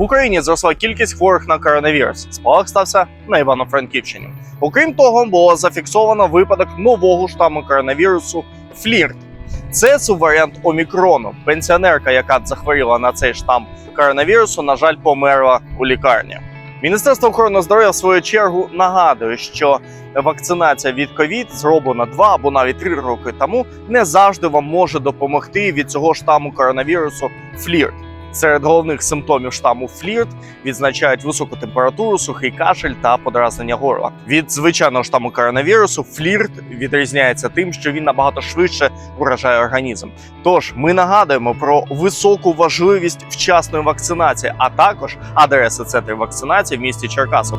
В Україні зросла кількість хворих на коронавірус. Спалах стався на Івано-Франківщині. Окрім того, було зафіксовано випадок нового штаму коронавірусу флірт. Це субваріант омікрону. Пенсіонерка, яка захворіла на цей штам коронавірусу, на жаль, померла у лікарні. Міністерство охорони здоров'я в свою чергу нагадує, що вакцинація від ковід зроблена два або навіть три роки тому, не завжди вам може допомогти від цього штаму коронавірусу флірт. Серед головних симптомів штаму флірт відзначають високу температуру, сухий кашель та подразнення горла. Від звичайного штаму коронавірусу флірт відрізняється тим, що він набагато швидше уражає організм. Тож ми нагадуємо про високу важливість вчасної вакцинації, а також адреси центрів вакцинації в місті Черкасов.